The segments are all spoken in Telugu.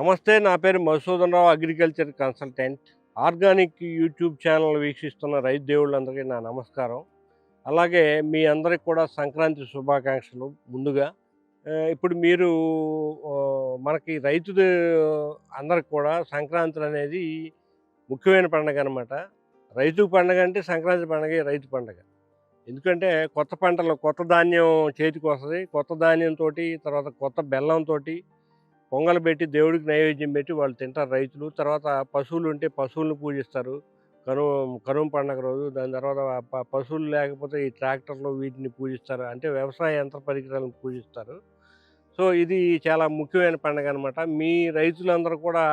నమస్తే నా పేరు Madhusudan Rao agriculture consultant. Organic YouTube channel వీక్షిస్తున్న రైతు దేవుళ్ళందరికీ నా నమస్కారం. అలాగే మీ అందరికి కూడా సంక్రాంతి శుభాకాంక్షలు ముందుగా. ఇప్పుడు మీరు మనకి రైతు అందరికి కూడా సంక్రాంతి అనేది ముఖ్యమైన పండుగ అనమాట రైతు పండగ అంటే సంక్రాంతి పండుగ రైతు పండగ. ఎందుకంటే కొత్త పంటలు కొత్త ధాన్యం చేతికి వస్తుంది. కొత్త ధాన్యంతో తర్వాత కొత్త బెల్లంతో పొంగలు పెట్టి దేవుడికి నైవేద్యం పెట్టి వాళ్ళు తింటారు రైతులు. తర్వాత పశువులు ఉంటే పశువులను పూజిస్తారు. కనుమ కనుమ పండగ రోజు దాని తర్వాత పశువులు లేకపోతే ఈ ట్రాక్టర్లు వీటిని పూజిస్తారు. అంటే వ్యవసాయ యంత్ర పరికరాలను పూజిస్తారు. సో ఇది చాలా ముఖ్యమైన పండుగ అనమాట మీ రైతులందరూ కూడా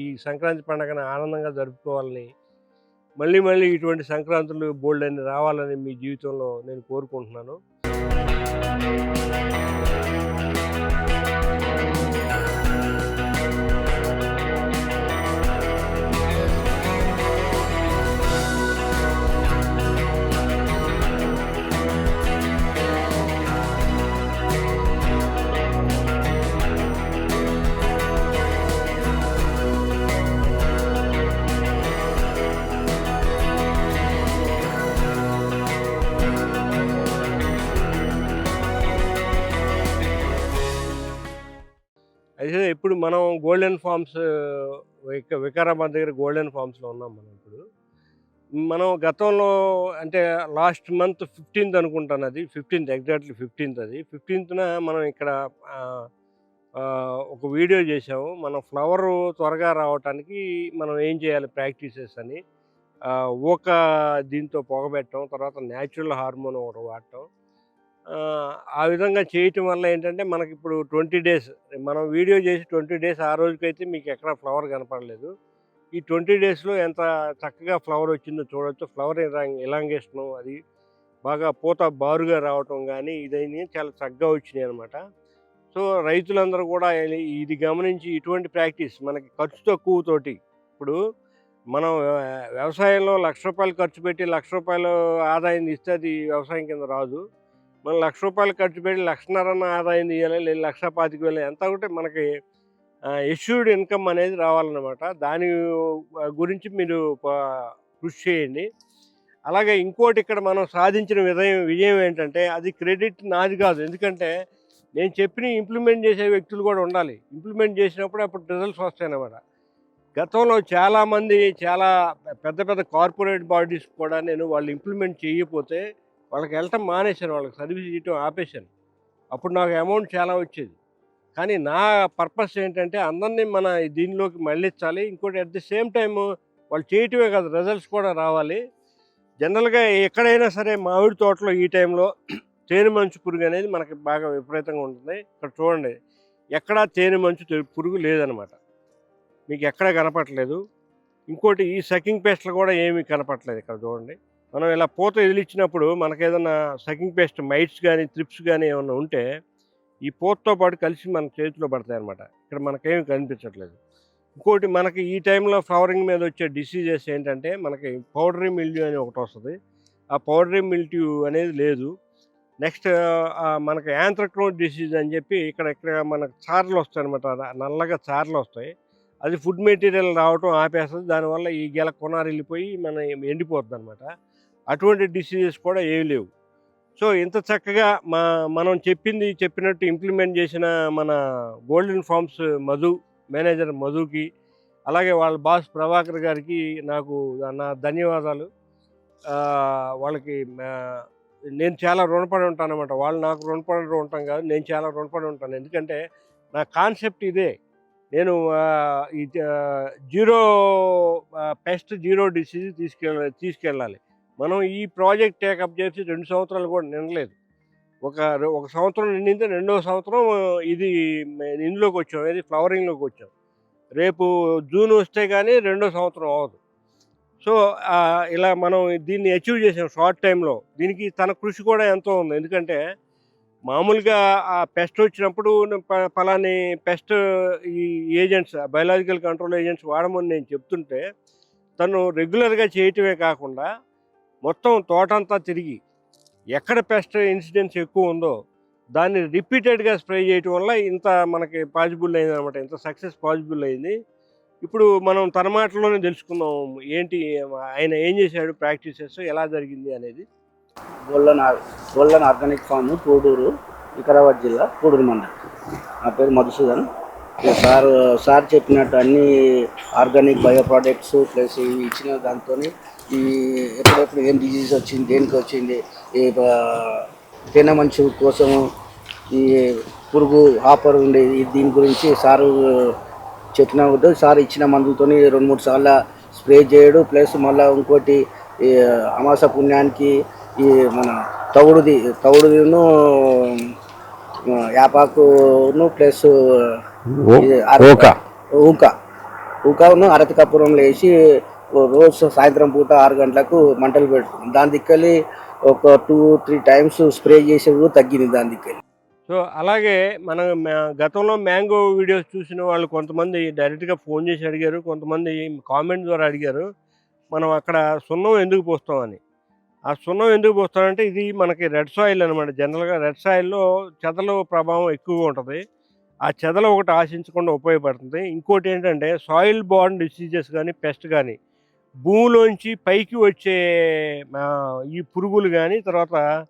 ఈ సంక్రాంతి పండుగను ఆనందంగా జరుపుకోవాలని మళ్ళీ మళ్ళీ ఇటువంటి సంక్రాంతులు బోల్డ్ అని రావాలని మీ జీవితంలో నేను కోరుకుంటున్నాను. మనం గోల్డెన్ ఫార్మ్స్ వికారాబాద్ దగ్గర గోల్డెన్ ఫార్మ్స్లో ఉన్నాం మనం ఇప్పుడు. మనం గతంలో అంటే లాస్ట్ మంత్ ఫిఫ్టీన్త్ అనుకుంటాను అది. ఫిఫ్టీన్త్ ఎగ్జాక్ట్లీ ఫిఫ్టీన్త్ అది. ఫిఫ్టీన్త్న మనం ఇక్కడ ఒక వీడియో చేసాము మన ఫ్లవర్ త్వరగా రావటానికి మనం ఏం చేయాలి? ప్రాక్టీసెస్ అని. ఊక దీంతో పొగబెట్టడం తర్వాత న్యాచురల్ హార్మోన్ ఒకటి వాడటం. ఆ, విధంగా చేయటం వల్ల ఏంటంటే మనకి ఇప్పుడు ట్వంటీ డేస్ మనం వీడియో చేసి ట్వంటీ డేస్ ఆ రోజుకైతే మీకు ఎక్కడ ఫ్లవర్ కనపడలేదు. ఈ ట్వంటీ డేస్లో ఎంత చక్కగా ఫ్లవర్ వచ్చిందో చూడవచ్చు ఫ్లవర్ ఇలాంగేషను అది బాగా పూత బారుగా రావటం కానీ ఇదైనా చాలా చక్కగా వచ్చినాయి అనమాట సో రైతులందరూ కూడా ఇది- గమనించి ఇటువంటి ప్రాక్టీస్ మనకి ఖర్చు తక్కువతోటి ఇప్పుడు మనం వ్యవసాయంలో లక్ష రూపాయలు ఖర్చు పెట్టి లక్ష రూపాయలు ఆదాయం ఇస్తే అది వ్యవసాయం కింద రాదు. మనం లక్ష రూపాయలు ఖర్చు పెట్టి లక్షన్నరన్న ఆదాయం తీయాలి లేదు లక్ష పాతిక వేలు ఎంత ఒకటి మనకి ఎష్యూర్డ్ ఇన్కమ్ అనేది రావాలన్నమాట. దాని గురించి మీరు కృషి చేయండి. అలాగే ఇంకోటి ఇక్కడ మనం సాధించిన విజయం విజయం ఏంటంటే అది క్రెడిట్ నాది కాదు. ఎందుకంటే నేను చెప్పిన ఇంప్లిమెంట్ చేసే వ్యక్తులు కూడా ఉండాలి. ఇంప్లిమెంట్ చేసినప్పుడు అప్పుడు రిజల్ట్స్ వస్తాయన్నమాట. గతంలో చాలామంది చాలా పెద్ద పెద్ద కార్పొరేట్ బాడీస్ కూడా నేను వాళ్ళు ఇంప్లిమెంట్ చేయకపోతే వాళ్ళకి వెళ్ళటం మానేశాను వాళ్ళకి సర్వీస్ చేయటం ఆపేశాను అప్పుడు నాకు అమౌంట్ చాలా వచ్చేది. కానీ నా పర్పస్ ఏంటంటే అందరినీ మన దీనిలోకి మళ్ళించాలి. ఇంకోటి అట్ ది సేమ్ టైం వాళ్ళు చేయటమే కాదు రిజల్ట్స్ కూడా రావాలి. జనరల్గా ఎక్కడైనా సరే మామిడి తోటలో ఈ టైంలో తేనె మంచు పురుగు అనేది మనకి బాగా విపరీతంగా ఉంటుంది. ఇక్కడ చూడండి ఎక్కడా తేనె మంచు పురుగు లేదనమాట. మీకు ఎక్కడా కనపట్లేదు ఇంకోటి ఈ సకింగ్ పేస్ట్లు కూడా ఏమీ కనపట్లేదు ఇక్కడ చూడండి. మనం ఇలా పూత వదిలిచ్చినప్పుడు మనకి ఏదైనా సకింగ్ పేస్ట్ మైట్స్ కానీ త్రిప్స్ కానీ ఏమైనా ఉంటే ఈ పూతతో పాటు కలిసి మన చేతిలో పడతాయి అనమాట ఇక్కడ మనకేమి కనిపించట్లేదు. ఇంకోటి మనకి ఈ టైంలో ఫ్లవరింగ్ మీద వచ్చే డిసీజెస్ ఏంటంటే మనకి పౌడరీ మిల్డ్యూ అని ఒకటి వస్తుంది. ఆ పౌడరీ మిల్డ్యూ అనేది లేదు. నెక్స్ట్ మనకి యాంథ్రక్నోడ్ డిసీజ్ అని చెప్పి ఇక్కడ ఇక్కడ మనకు చార్లు వస్తాయి అనమాట నల్లగా చార్లు వస్తాయి. అది ఫుడ్ మెటీరియల్ రావటం ఆపేస్తుంది. దానివల్ల ఈ గెల కొనారు వెళ్ళిపోయి మన ఎండిపోతుంది అనమాట అటువంటి డిసీజెస్ కూడా ఏవి లేవు. సో ఇంత చక్కగా మా మనం చెప్పింది చెప్పినట్టు ఇంప్లిమెంట్ చేసిన మన గోల్డెన్ ఫార్మ్స్ మధు మేనేజర్ మధుకి అలాగే వాళ్ళ బాస్ ప్రభాకర్ గారికి నాకు నా ధన్యవాదాలు. వాళ్ళకి నేను చాలా రుణపడి ఉంటాను అనమాట వాళ్ళు నాకు రుణపడి ఉంటాం కాదు నేను చాలా రుణపడి ఉంటాను. ఎందుకంటే నా కాన్సెప్ట్ ఇదే. నేను ఈ జీరో పెస్ట్ జీరో డిసీజ్ తీసుకెళ్ళ తీసుకెళ్ళాలి. మనం ఈ ప్రాజెక్ట్ టేకప్ చేసి రెండు సంవత్సరాలు కూడా నిండలేదు. ఒక ఒక సంవత్సరం నిండితే రెండో సంవత్సరం ఇది ఇందులోకి వచ్చాం ఇది ఫ్లవరింగ్లోకి వచ్చాం. రేపు జూన్ వస్తే కానీ రెండో సంవత్సరం అవ్వదు. సో ఇలా మనం దీన్ని అచీవ్ చేసాం షార్ట్ టైంలో దీనికి తన కృషి కూడా ఎంతో ఉంది. ఎందుకంటే మామూలుగా ఆ పెస్ట్ వచ్చినప్పుడు ప- పలాని పెస్ట్ ఈ ఏజెంట్స్ బయలాజికల్ కంట్రోల్ ఏజెంట్స్ వాడమని నేను చెప్తుంటే తను రెగ్యులర్గా చేయటమే కాకుండా మొత్తం తోటంతా తిరిగి ఎక్కడ పెస్ట్ ఇన్సిడెన్స్ ఎక్కువ ఉందో దాన్ని రిపీటెడ్గా స్ప్రే చేయటం వల్ల ఇంత మనకి పాజిబుల్ అయింది అనమాట ఇంత సక్సెస్ పాజిబుల్ అయింది. ఇప్పుడు మనం తన మాటలోనే తెలుసుకుందాం. ఏంటి ఆయన ఏం చేశాడు ప్రాక్టీసెస్ ఎలా జరిగింది అనేది. గోల్డన్ ఆర్- ఆర్గానిక్ ఫామ్ కోడూరు వికారాబాద్ జిల్లా కోడూరు మండలం. నా పేరు మధుసూదన్. సార్ సార్ చెప్పినట్టు అన్ని ఆర్గానిక్ బయో ప్రోడక్ట్స్ ప్లస్ ఇవి ఇచ్చిన దాంతో ఈ ఎప్పుడెప్పుడు ఏం డిజీజ్ వచ్చింది దేనికి వచ్చింది ఈ తేనె మంచు కోసం ఈ పురుగు హాపర్ ఉండే ఈ దీని గురించి సారు చెప్పిన సార్ ఇచ్చిన మందులతోని రెండు మూడు సార్లు స్ప్రే చేయడు. ప్లస్ మళ్ళీ ఇంకోటి ఈ అమాస పుణ్యానికి ఈ మన తవుడుది తవుడును యాపాకును ప్లస్. ఊక. ఊకను అరటి కప్పురంలో వేసి రోజు సాయంత్రం పూట ఆరు గంటలకు మంటలు పెట్టుకున్నాం దాని దిక్కలి ఒక టూ త్రీ టైమ్స్ స్ప్రే చేసే కూడా తగ్గింది దాని దిక్కలి. సో అలాగే మనం గతంలో మ్యాంగో వీడియోస్ చూసిన వాళ్ళు కొంతమంది డైరెక్ట్గా ఫోన్ చేసి అడిగారు కొంతమంది కామెంట్ ద్వారా అడిగారు మనం అక్కడ సున్నం ఎందుకు పోస్తామని. ఆ సున్నం ఎందుకు పోస్తామంటే ఇది మనకి రెడ్ సాయిల్ అనమాట జనరల్గా రెడ్ సాయిల్లో చెదల ప్రభావం ఎక్కువగా ఉంటుంది. ఆ చెదలు ఒకటి ఆశించకుండా ఉపయోగపడుతుంది. ఇంకోటి ఏంటంటే సాయిల్ బాండ్ డిసీజెస్ కానీ పెస్ట్ కానీ భూమిలోంచి పైకి వచ్చే ఈ పురుగులు కానీ తర్వాత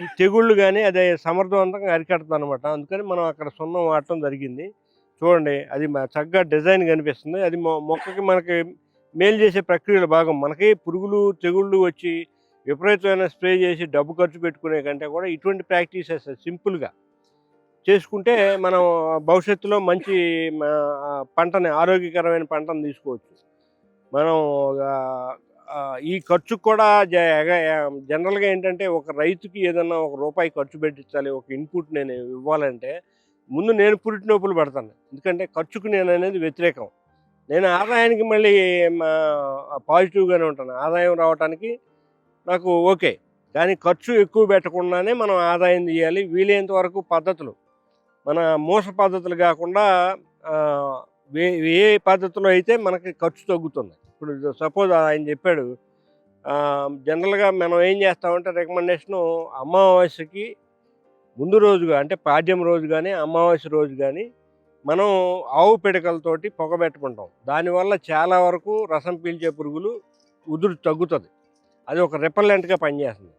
ఈ తెగుళ్ళు కానీ అదే సమర్థవంతంగా అరికడుతుంది అనమాట అందుకని మనం అక్కడ సున్నం వాడటం జరిగింది. చూడండి అది చక్కగా డిజైన్ కనిపిస్తుంది. అది మొ- మొక్కకి మనకి మేలు చేసే ప్రక్రియలో భాగం. మనకి పురుగులు తెగుళ్ళు వచ్చి విపరీతమైన స్ప్రే చేసి డబ్బు ఖర్చు పెట్టుకునే కంటే కూడా ఇటువంటి ప్రాక్టీసెస్ సింపుల్గా చేసుకుంటే మనం భవిష్యత్తులో మంచి పంటని ఆరోగ్యకరమైన పంటను తీసుకోవచ్చు. మనం ఈ ఖర్చు కూడా జ- ఎగ- జనరల్గా ఏంటంటే ఒక రైతుకి ఏదన్నా ఒక రూపాయి ఖర్చు పెట్టించాలి ఒక ఇన్పుట్ నేను ఇవ్వాలంటే ముందు నేను పురిటి నొప్పులు పడతాను. ఎందుకంటే ఖర్చుకు నేను అనేది వ్యతిరేకం. నేను ఆదాయానికి మళ్ళీ పాజిటివ్గానే ఉంటాను. ఆదాయం రావడానికి నాకు ఓకే. కానీ ఖర్చు ఎక్కువ పెట్టకుండానే మనం ఆదాయం తీయాలి. వీలైనంత వరకు పద్ధతులు. మన మోస పద్ధతులు కాకుండా ఏ పద్ధతిలో అయితే మనకి ఖర్చు తగ్గుతుంది. ఇప్పుడు సపోజ్ ఆయన చెప్పాడు జనరల్గా మనం ఏం చేస్తామంటే రికమెండేషను అమావాస్యకి ముందు రోజుగా అంటే పాడ్యం రోజు కానీ అమావాస్య రోజు కానీ మనం ఆవు పిడకలతోటి పొగబెట్టుకుంటాం దానివల్ల చాలా వరకు రసం పీల్చే పురుగులు ఉదురు తగ్గుతుంది. అది ఒక రిపల్లెంట్గా పనిచేస్తుంది.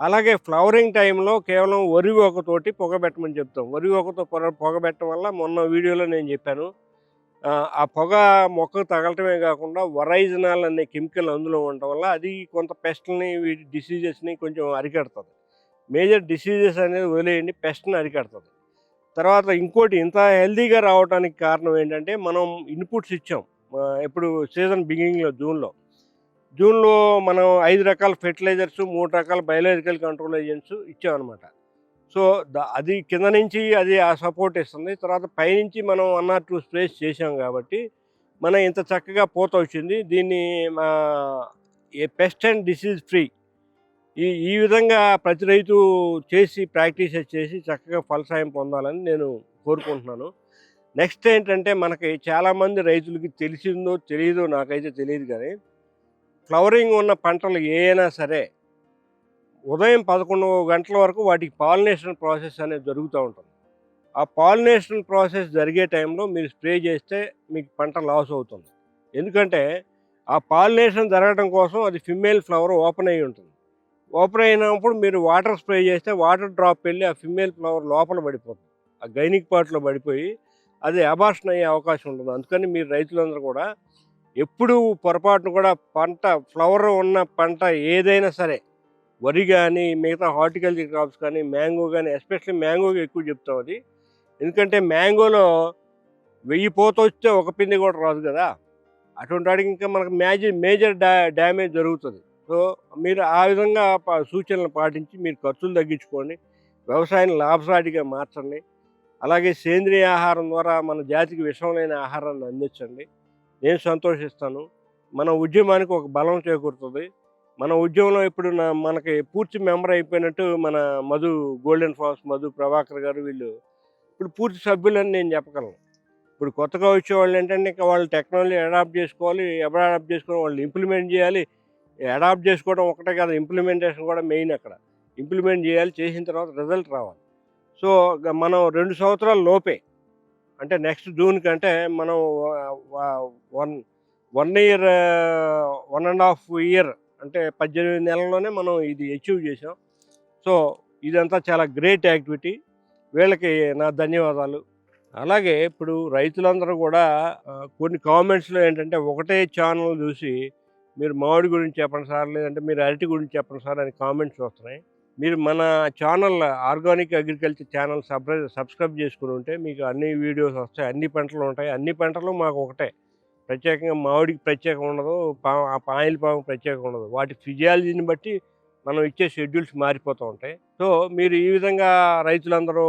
అలాగే ఫ్లవరింగ్ టైంలో కేవలం వరి ఒకతోటి పొగబెట్టమని చెప్తాం. వరి ఒకతో పొగ పొగబెట్టడం వల్ల మొన్న వీడియోలో నేను చెప్పాను ఆ, పొగ మొక్కకు తగలటమే కాకుండా వరైజనాల్ అనే కెమికల్ అందులో ఉండటం వల్ల అది కొంత పెస్ట్ని వీటి డిసీజెస్ని కొంచెం అరికడుతుంది. మేజర్ డిసీజెస్ అనేది వదిలేయండి పెస్ట్ని అరికడుతుంది. తర్వాత ఇంకోటి ఇంత హెల్తీగా రావడానికి కారణం ఏంటంటే మనం ఇన్పుట్స్ ఇచ్చాం. ఇప్పుడు సీజన్ బిగినింగ్లో జూన్లో. జూన్లో మనం ఐదు రకాల ఫెర్టిలైజర్స్ మూడు రకాల బయోలాజికల్ కంట్రోల్ ఏజెంట్స్ ఇచ్చామన్నమాట. సో అది కింద నుంచి అది ఆ సపోర్ట్ ఇస్తుంది. తర్వాత పైనుంచి మనం వన్ ఆర్ టూ స్ప్రేస్ చేసాం కాబట్టి మన ఇంత చక్కగా పూత వచ్చింది. దీన్ని మా a pest and disease free ఈ ఈ విధంగా ప్రతి రైతు చేసి ప్రాక్టీస్ చేసి చక్కగా ఫలసాయం పొందాలని నేను కోరుకుంటున్నాను. నెక్స్ట్ ఏంటంటే మనకి చాలామంది రైతులకి తెలిసిందో తెలియదో నాకైతే తెలియదు కానీ ఫ్లవరింగ్ ఉన్న పంటలు ఏ అయినా సరే ఉదయం పదకొండు గంటల వరకు వాటికి పాలినేషన్ ప్రాసెస్ అనేది జరుగుతూ ఉంటుంది. ఆ పాలినేషన్ ప్రాసెస్ జరిగే టైంలో మీరు స్ప్రే చేస్తే మీకు పంట లాస్ అవుతుంది. ఎందుకంటే ఆ పాలినేషన్ జరగడం కోసం అది ఫిమేల్ ఫ్లవర్ ఓపెన్ అయి ఉంటుంది. ఓపెన్ అయినప్పుడు మీరు వాటర్ స్ప్రే చేస్తే వాటర్ డ్రాప్ వెళ్ళి ఆ ఫిమేల్ ఫ్లవర్ లోపల పడిపోతుంది. ఆ గైనిక్ పార్ట్లో పడిపోయి అది అబార్షన్ అయ్యే అవకాశం ఉంటుంది. అందుకని మీరు రైతులందరూ కూడా ఎప్పుడూ పొరపాటును కూడా పంట ఫ్లవర్ ఉన్న పంట ఏదైనా సరే వరి కానీ మిగతా హార్టికల్చర్ క్రాప్స్ కానీ మ్యాంగో కానీ ఎస్పెషల్లీ మ్యాంగోకి ఎక్కువ చెప్తాం అది. ఎందుకంటే మ్యాంగోలో వెయ్యి పోత వస్తే ఒక పిండి కూడా రాదు కదా. అటువంటి వాడికి ఇంకా మనకు మేజర్ మేజర్ డా డ్యామేజ్ జరుగుతుంది. సో మీరు ఆ విధంగా సూచనలు పాటించి మీరు ఖర్చులు తగ్గించుకోండి. వ్యవసాయాన్ని లాభసాటిగా మార్చండి. అలాగే సేంద్రియ ఆహారం ద్వారా మన జాతికి విషం లేని ఆహారాన్ని అందించండి. నేను సంతోషిస్తాను. మన ఉద్యమానికి ఒక బలం చేకూరుతుంది. మన ఉద్యమంలో ఇప్పుడు నా మనకి పూర్తి మెంబర్ అయిపోయినట్టు మన మధు గోల్డెన్ ఫాల్స్ మధు ప్రభాకర్ గారు వీళ్ళు ఇప్పుడు పూర్తి సభ్యులని నేను చెప్పగలను. ఇప్పుడు కొత్తగా వచ్చే వాళ్ళు ఏంటంటే ఇంకా వాళ్ళు టెక్నాలజీ అడాప్ట్ చేసుకోవాలి ఎవరు అడాప్ట్ చేసుకోవాలి వాళ్ళు ఇంప్లిమెంట్ చేయాలి. అడాప్ట్ చేసుకోవడం ఒకటే కాదు ఇంప్లిమెంటేషన్ కూడా మెయిన్ అక్కడ. ఇంప్లిమెంట్ చేయాలి చేసిన తర్వాత రిజల్ట్ రావాలి. సో మనం రెండు సంవత్సరాల లోపే అంటే నెక్స్ట్ జూన్ కంటే మనం one one year one and half year అంటే పద్దెనిమిది నెలల్లోనే మనం ఇది అచీవ్ చేసాం సో ఇదంతా చాలా గ్రేట్ యాక్టివిటీ వీళ్ళకి నా ధన్యవాదాలు. అలాగే ఇప్పుడు రైతులందరూ కూడా కొన్ని కామెంట్స్లో ఏంటంటే ఒకటే ఛానల్ చూసి మీరు మామిడి గురించి చెప్పండి సార్ లేదంటే మీరు అరటి గురించి చెప్పండి సార్ అని కామెంట్స్ వస్తున్నాయి. మీరు మన channel organic agriculture channel subscribe subscribe చేసుకుని ఉంటే మీకు అన్ని వీడియోస్ వస్తాయి అన్ని పంటలు ఉంటాయి. అన్ని పంటలు మాకు ఒకటే. ప్రత్యేకంగా మామిడికి ప్రత్యేకం ఉండదు పా ఆ పాయిల్ పాము ప్రత్యేకం ఉండదు. వాటి ఫిజియాలజీని బట్టి మనం ఇచ్చే షెడ్యూల్స్ మారిపోతూ ఉంటాయి. సో మీరు ఈ విధంగా రైతులందరూ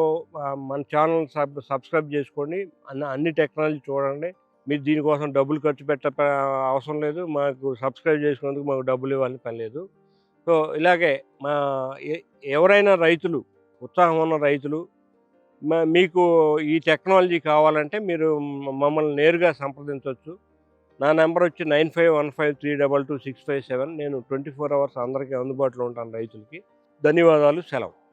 మన ఛానల్ సబ్ సబ్స్క్రైబ్ చేసుకోండి. అన్ని అన్ని టెక్నాలజీ చూడండి. మీరు దీనికోసం డబ్బులు ఖర్చు పెట్ట అవసరం లేదు. మాకు సబ్స్క్రైబ్ చేసుకునేందుకు మాకు డబ్బులు ఇవ్వాలని పని లేదు. సో ఇలాగే మా ఎవరైనా రైతులు ఉత్సాహం ఉన్న రైతులు మీకు ఈ టెక్నాలజీ కావాలంటే మీరు మమ్మల్ని నేరుగా సంప్రదించవచ్చు. నా నెంబర్ వచ్చి nine five one five three double two six five seven. నేను ట్వంటీ ఫోర్ అవర్స్ అందరికీ అందుబాటులో ఉంటాను రైతులకి. ధన్యవాదాలు. సెలవు.